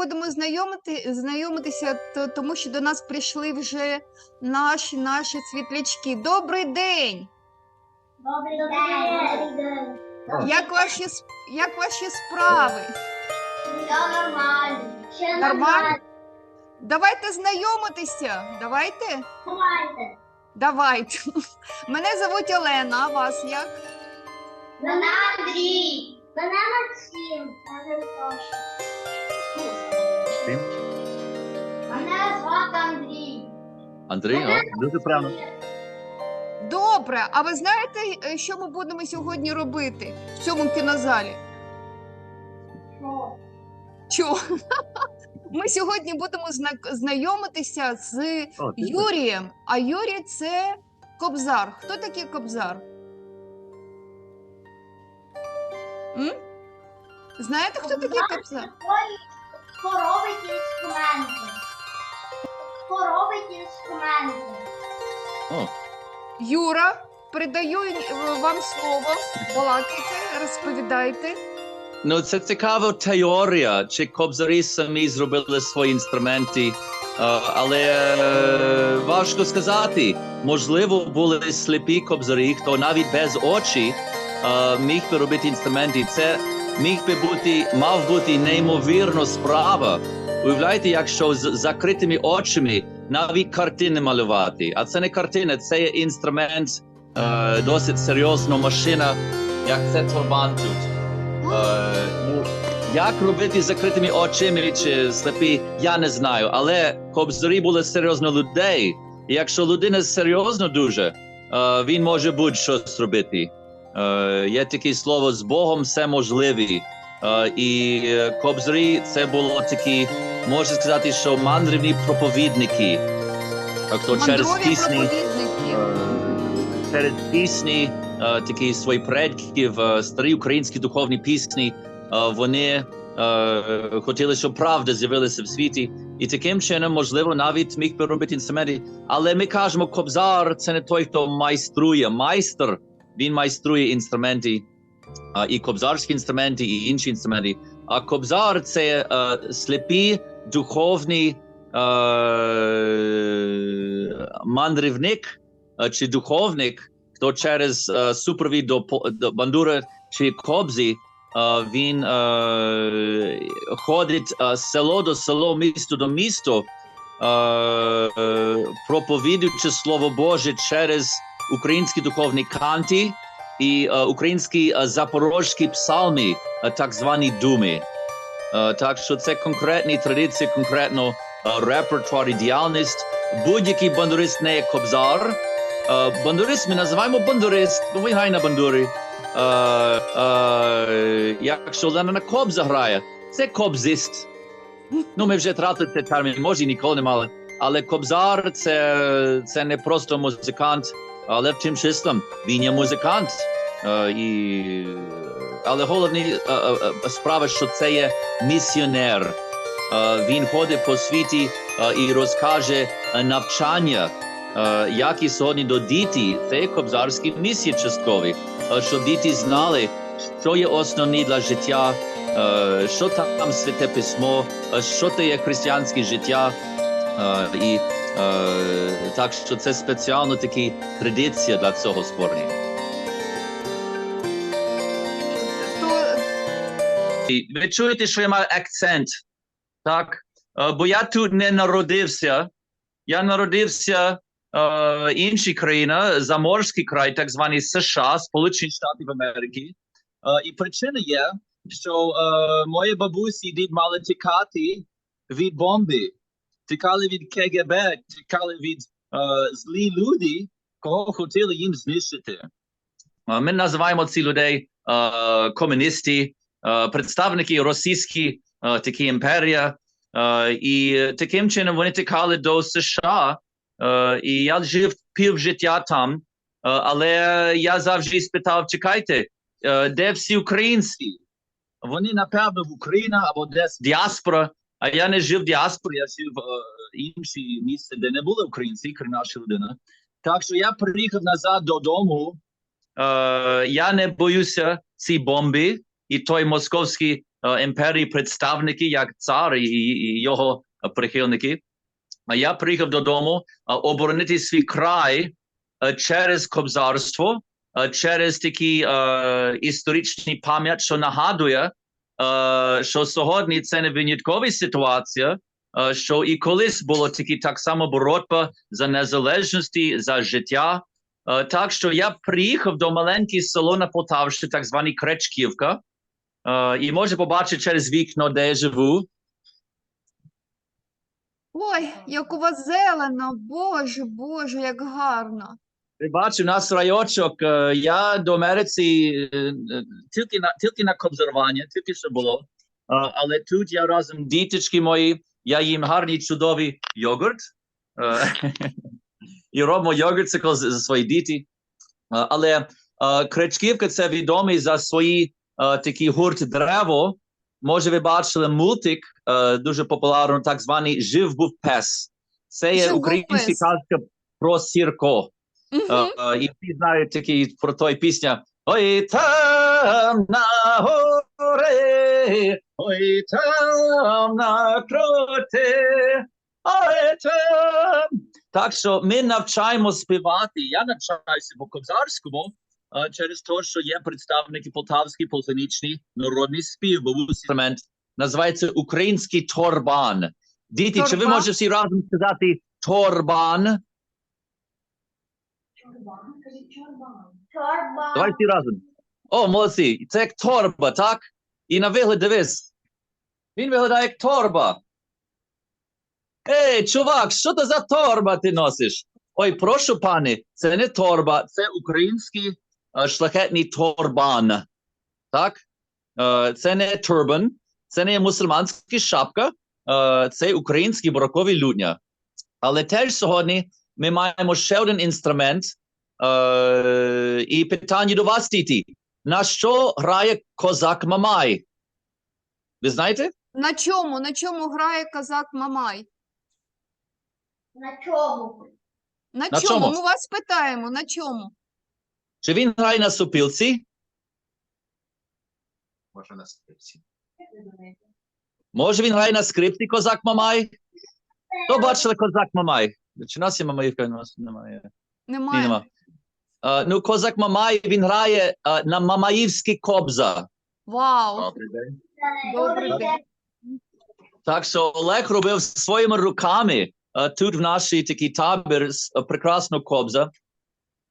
будемо знайомити, знайомитися, то, тому що до нас прийшли вже наші наші світлячки. Добрий день! Добрий день. Добрий день. Як ваші, як ваші справи? Все нормально. Ще Нормально? Давайте знайомитися. Давайте. Давайте. Давайте. Мене звуть Олена, а вас як? Мене Андрій. Мене Максим. Мене Тоша. Мене звати Андрій. Андрій, о, дуже правильно. Добре, а ви знаєте, е, що ми будемо сьогодні робити в цьому кінозалі? Що? Чого? Ми сьогодні будемо зна- знайомитися з О, ти Юрієм. А Юрій це Кобзар. Хто такий Кобзар? М? Знаєте, хто такий Кобзар? Хто робить інструменти. Хто робить інструменти. О, Юра, передаю е, вам слово. Балакайте, розповідайте. ну це цікава теорія, чи кобзарі самі зробили свої інструменти, але е, важко сказати. Можливо, були сліпі кобзарі, хто навіть без очі міг би робити інструменти. Це міг би бути, мав бути неймовірна справа. Уявляєте, якщо з закритими очима навіть картини малювати. А це не картина, це є інструмент, е, досить серйозна машина, як це турбан тут. Е, ну, як робити з закритими очима чи сліпі, я не знаю. Але кобзарі були серйозно людей. І якщо людина серйозно дуже, е, він може будь-що зробити. Е, є таке слово з Богом все можливе. Е, і е, кобзарі це було такі, можна сказати, що мандрівні проповідники. Тобто через пісні через пісні, е, такі свої предків, е, старі українські духовні пісні, е, вони хотіли, щоб правда з'явилася в світі, і таким чином, можливо, навіть міг би робити інструменти. Але ми кажемо, кобзар це не той, хто майструє. Майстер він майструє інструменти, і кобзарські інструменти, і інші інструменти. А кобзар це сліпі духовні е, мандрівник е, чи духовник, хто через е, супровід до, бандури чи кобзі, він е, ходить з село до село, місто до місто, е, проповідуючи Слово Боже через українські духовні канти і українські запорожські псалми, так звані думи. Е, так що це конкретні традиції, конкретно е, репертуар і діяльність. Будь-який бандурист не є кобзар. Е, бандурист ми називаємо бандурист, бо він грає на бандурі. Е, е, якщо Лена на кобза грає, це кобзист. Ну, ми вже тратили цей термін, може, і ніколи не мали. Але кобзар це, це не просто музикант, але в тим числом він є музикант. І, але головна е, е, е, справа, що це є місіонер. Він ходить по світі і розкаже навчання, е, як і сьогодні до діти, це кобзарські місії часткові, щоб діти знали, що є основні для життя, що там святе письмо, що це є християнське життя. І так що це спеціально такі традиція для цього створення. Ви чуєте, що я маю акцент, так? Е, Бо я тут не народився. Я народився е, іншій країні, заморський край, так званий США, Сполучені Штати Америки. Е, і причина є, що мої бабусі і дід мали тікати від бомби, тікали від КГБ, тікали від злі люди, кого хотіли їм знищити. Ми називаємо ці людей комуністи, представники російської е, такі імперія. Е, і таким чином вони тікали до США. Е, і я жив пів життя там. Е, але я завжди спитав: чекайте, е, де всі українці? Вони, напевно, в Україні або десь діаспора. А я не жив в діаспорі, я жив е, інші місце, де не були українці, крім наша людина. Так що я приїхав назад додому. Е, я не боюся ці бомби і той московський е, імперії представники, як цар і, і його прихильники. А я приїхав додому е, оборонити свій край е, через кобзарство, через такі історичні пам'ять, що нагадує, що сьогодні це не виняткова ситуація, що і колись було такі так само боротьба за незалежності, за життя. Так що я приїхав до маленького село на Полтавщині, так званий Кречківка, і може побачити через вікно, де я живу. Ой, як у вас зелено, боже, боже, як гарно. Ти бачиш, у нас райочок. е, Я до Америці е, е, тільки на тільки на кобзарування, тільки що було. Е, Але тут я разом діточки мої, я їм гарний чудовий йогурт. Е, І робимо йогурт за свої діти. Е, Але е, Кречківка це відомий за свої е, такі гурт древо. Може, ви бачили мультик, е, дуже популярний, так званий Жив був пес. Це є «Жив був українська казка про сірко. Е, І всі знають такі про той пісня. Ой, там на горі, ой, там на кроти, ой, там. Так що ми навчаємо співати. Я навчаюся по кобзарському через те, що є представники полтавський полтавічний народний спів, бо інструмент називається український торбан. Діти, чи ви можете всі разом сказати торбан? Чорба. Давай всі разом. О, молодці. Це як торба, так? І на вигляд дивись. Він виглядає як торба. Ей, чувак, що це за торба ти носиш? Ой, прошу, пане, це не торба, це український е, торбан. Так? Це не турбан, це не мусульманська шапка, це український бароковий людня. Але теж сьогодні ми маємо ще один інструмент, і питання до вас, діти. На що грає козак Мамай? Ви знаєте? На чому, на чому грає казак Мамай? На чому? На, На чому? чому? Ми вас питаємо, на чому? Чи він грає на сопілці? Може на скрипці. Може він грає на скрипці козак Мамай? Хто бачили козак Мамай? Чи нас є Мамаївка? У нас немає. Ні, Немає. нема. Е, ну, козак Мамай, він грає е, на Мамаївський кобза. Вау, Добрий день. добрий день. Так що Олег робив своїми руками е, тут в нашій такий табір с- е, прекрасну кобза.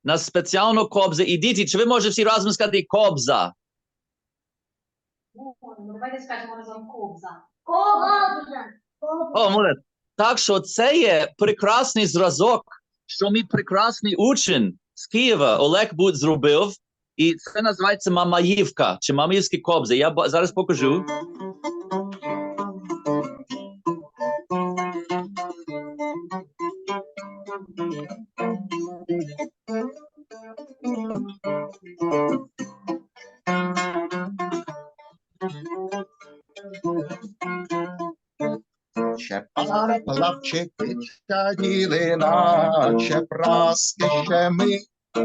На спеціальну кобза. І діти, чи ви можете всі разом сказати кобза? Ну, давайте скажемо разом кобза. Кобза. О, молодець. Так що це є прекрасний зразок, що мій прекрасний учень з Києва Олег Будь зробив. І це називається Мамаївка чи Мамаївські кобзи. Я зараз покажу. Ще плавчики чаділи, наче праски ще ми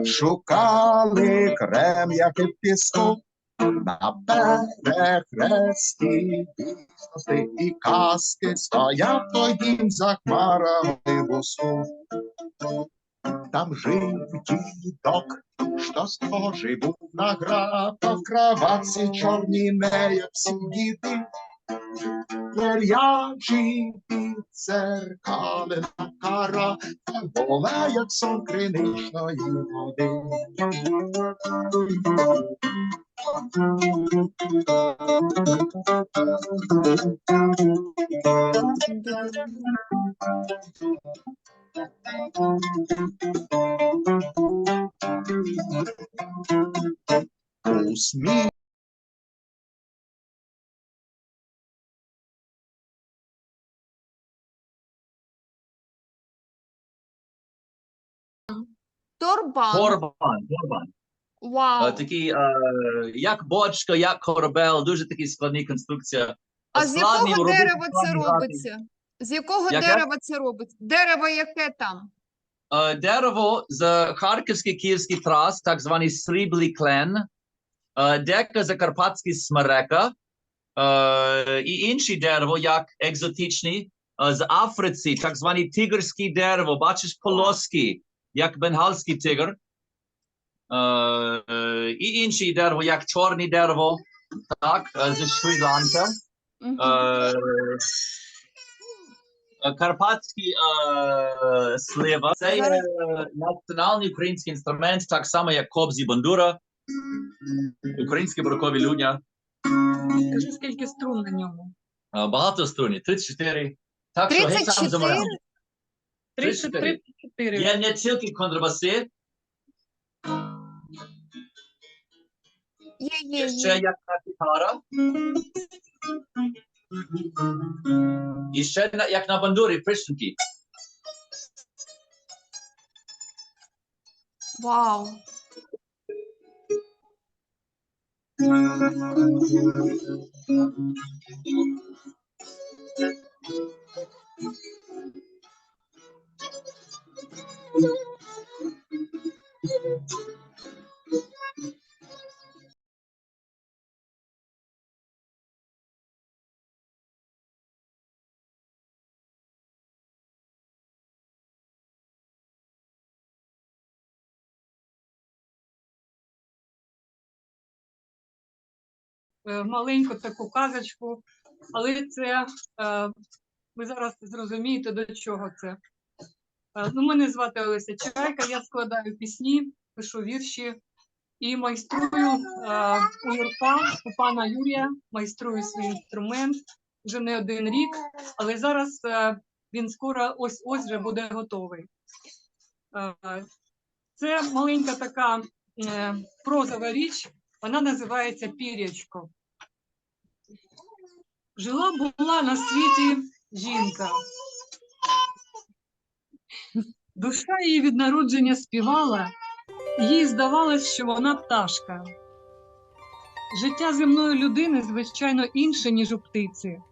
шукали крем'яки в піску на перехресті дійсності і казки стояв той дім за хмарами воску. Там жив дідок, що схожий був на графа в краватці чорній не як всі діти. Вер'ячі підзеркали на кара, була, як сон криничної води. Усміх Торбан. Торбан. Торбан. Е, Вау. Такий, е, як бочка, як корабель, дуже такий складний конструкція. А з Складний якого робити, дерева це робиться? З якого Яке? дерева це робиться? Дерево яке там? Е, дерево з Харківський Київський трас, так званий сріблий клен, е, дека закарпатський смерека, Е, і інші дерево, як екзотичні, е, з Африці, так звані тигрські дерево, бачиш полоски, як бенгальський тигр. Е, е, і інші дерево, як чорне дерево, так, е, зі Шрі-Ланки. Карпатський слива. Це є національний український інструмент, так само як кобзі бандура, українські барокові людня. Скажи, скільки струн на ньому? Багато струнів, 34. Так що геть сам 34? 33 34. Є не тільки контрабаси, Є, є, є ще є. як гітара. І ще на- як на бандурі, пришенки. Вау. Е, маленьку таку казочку, але це е, ви зараз зрозумієте, до чого це. Е, ну, мене звати Олеся Чайка, я складаю пісні, пишу вірші і майструю е, у Юрка, у пана Юрія, майструю свій інструмент вже не один рік, але зараз е, він скоро ось ось вже буде готовий. Е, це маленька така е, прозова річ, вона називається Пірячко. Жила була на світі жінка. Душа її від народження співала, їй здавалось, що вона пташка. Життя земної людини, звичайно, інше, ніж у птиці,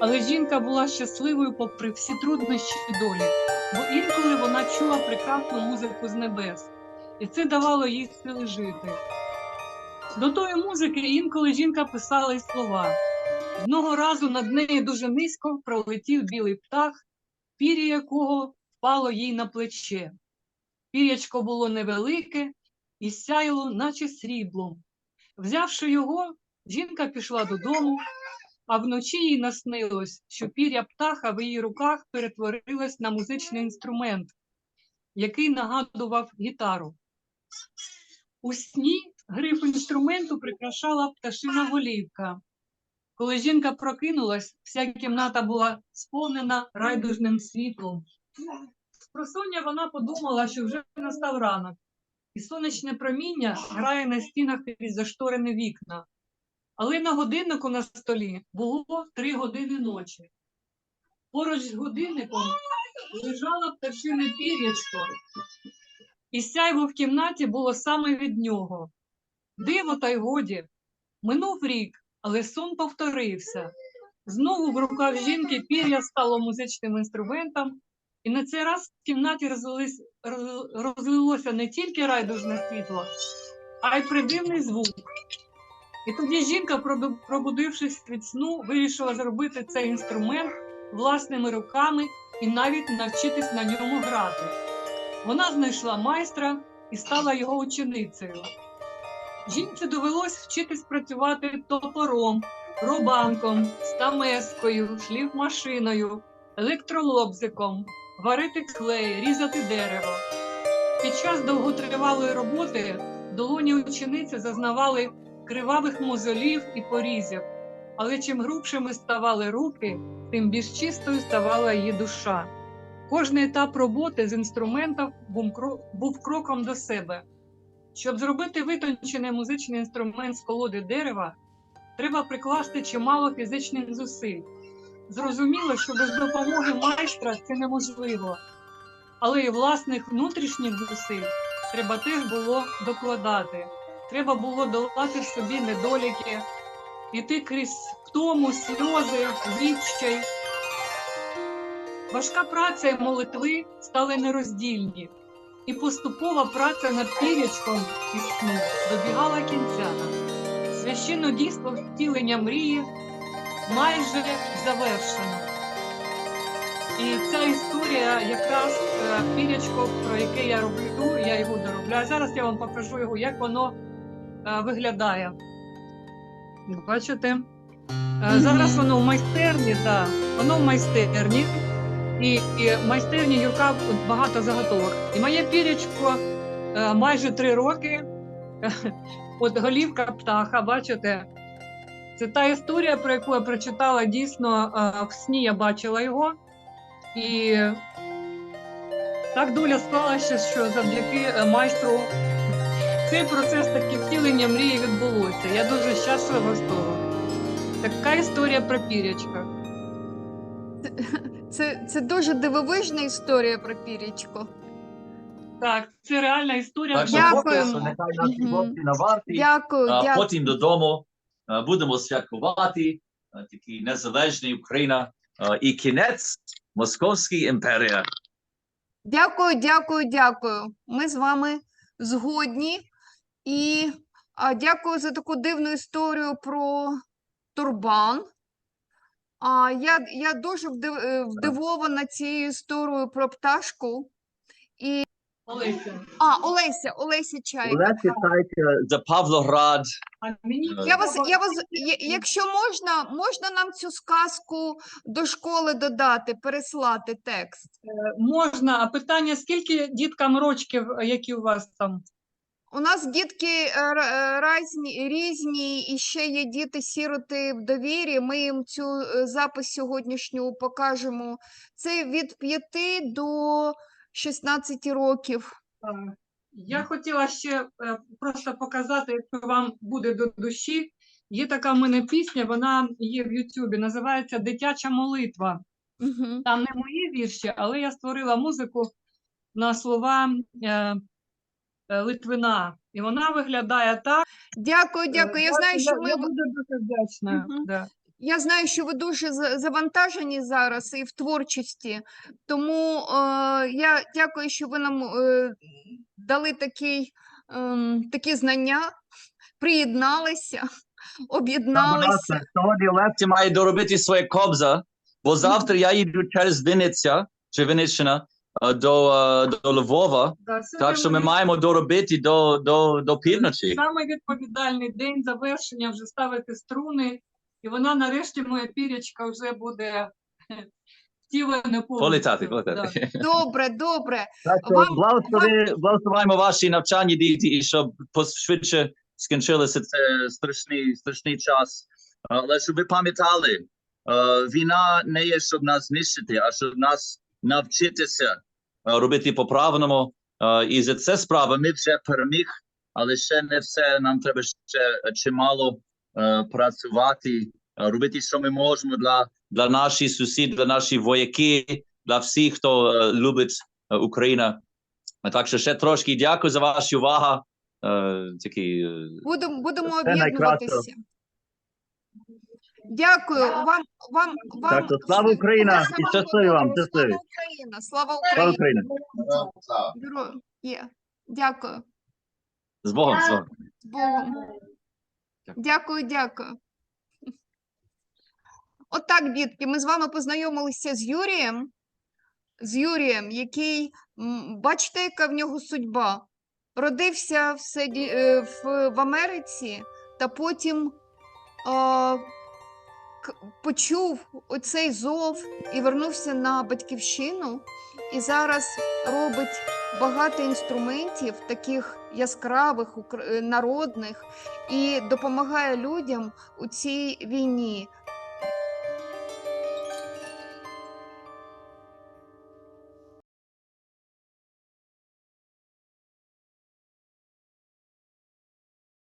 але жінка була щасливою попри всі труднощі долі, бо інколи вона чула прекрасну музику з небес, і це давало їй сили жити. До тої музики інколи жінка писала й слова. Одного разу над нею дуже низько пролетів білий птах, пір'я якого впало їй на плече. Пір'ячко було невелике і сяяло, наче сріблом. Взявши його, жінка пішла додому, а вночі їй наснилось, що пір'я птаха в її руках перетворилось на музичний інструмент, який нагадував гітару. У сні гриф інструменту прикрашала пташина голівка. Коли жінка прокинулась, вся кімната була сповнена райдужним світлом. Спросоння вона подумала, що вже настав ранок, і сонячне проміння грає на стінах крізь зашторені вікна. Але на годиннику на столі було три години ночі. Поруч з годинником лежала пташине пір'ячко, і сяйво в кімнаті було саме від нього. Диво та й годі. Минув рік, але сон повторився. Знову в руках жінки пір'я стало музичним інструментом, і на цей раз в кімнаті розлилось, розлилося не тільки райдужне світло, а й придивний звук. І тоді жінка, пробудившись від сну, вирішила зробити цей інструмент власними руками і навіть навчитись на ньому грати. Вона знайшла майстра і стала його ученицею. Жінці довелось вчитись працювати топором, рубанком, стамескою, шліфмашиною, електролобзиком, варити клей, різати дерево. Під час довготривалої роботи долоні учениці зазнавали кривавих мозолів і порізів, але чим грубшими ставали руки, тим більш чистою ставала її душа. Кожний етап роботи з інструментом був кроком до себе. Щоб зробити витончений музичний інструмент з колоди дерева, треба прикласти чимало фізичних зусиль. Зрозуміло, що без допомоги майстра це неможливо, але і власних внутрішніх зусиль треба теж було докладати. Треба було долати собі недоліки, іти крізь втому, сльози, відчай. Важка праця і молитви стали нероздільні, і поступова праця над пірячком і сну добігала кінця. Священне дійство втілення мрії майже завершено. І ця історія якраз е, пірячко, про яке я роблю, я його доробляю. Зараз я вам покажу його, як воно е, виглядає. Бачите? Е, Зараз воно в майстерні, да, воно в майстерні. І, і в майстерні Юрка багато заготовок. І моє пірячко майже три роки. От голівка птаха, бачите? Це та історія, про яку я прочитала дійсно е, в сні я бачила його. І так доля склалася, що завдяки е, майстру цей процес таки втілення мрії відбулося. Я дуже щаслива з того. Така історія про пірячка. Це, це дуже дивовижна історія про пірічко. Так, це реальна історія. Так що Дякую. поки нехай наші хлопці на варті, Дякую, а дякую. потім додому будемо святкувати а, такий незалежний Україна і кінець Московської імперії. Дякую, дякую, дякую. Ми з вами згодні. І дякую за таку дивну історію про турбан. А, я, я дуже е, вдивована цією історією про пташку. Олеся. А, Олеся, Олеся Чайка. Олеся Тайка за Павлоград. А мені Я вас, я вас, я- якщо можна, можна нам цю сказку до школи додати, переслати текст. можна, а питання: скільки діткам рочків, які у вас там? У нас дітки е, р- е, разні, різні, і ще є діти-сіроти в довірі. Ми їм цю е, запис сьогоднішню покажемо. Це від 5 до 16 років. Е, Я хотіла ще е, просто показати, якщо вам буде до душі. Є така в мене пісня, вона є в Ютубі, називається Дитяча молитва. Угу. Там не мої вірші, але я створила музику на слова е, е, Литвина. І вона виглядає так. Дякую, дякую. Я знаю, що ми я буду дуже вдячна. Мгм. Да. Я знаю, що ви дуже завантажені зараз і в творчості, тому е, я дякую, що ви нам е, дали такий, ем, такі знання, приєдналися, об'єдналися. Сьогодні Олеся має доробити своє кобза, бо завтра я їду через Вінниця чи Вінниччина до, до Львова. Да, Так що ми маємо доробити до, до, до півночі. Саме відповідальний день завершення вже ставити струни, і вона нарешті моя пірячка вже буде втілене повністю. Політати, Да. Добре, добре. Так що Вам- благослови, благословаємо ваші навчання діти, і щоб швидше скінчилося це страшний, страшний час. Але щоб ви пам'ятали, е, війна не є, щоб нас знищити, а щоб нас навчитися е, робити по-правильному. Е, І за це справа ми вже переміг, але ще не все. Нам треба ще чимало працювати, е, робити, що ми можемо для, для наших сусідів, для наших вояків, для всіх, хто е, любить е, Україна. Так що ще трошки дякую за вашу увагу. Е, е, Будемо, будемо Все об'єднуватися. Дякую вам. вам, вам Так, то слава Україна і Слава щасливі вам, щасливі. Слава Україна, слава Слава Україні. Україні! Дякую. З Богом, з Богом. З Богом. Дякую, дякую. Отак, дітки, ми з вами познайомилися з Юрієм. З Юрієм, який, бачите, яка в нього судьба. Родився в, Седі- е, в, в Америці та потім к- почув оцей зов і вернувся на батьківщину. І зараз робить багато інструментів, таких яскравих, е, народних, і допомагає людям у цій війні.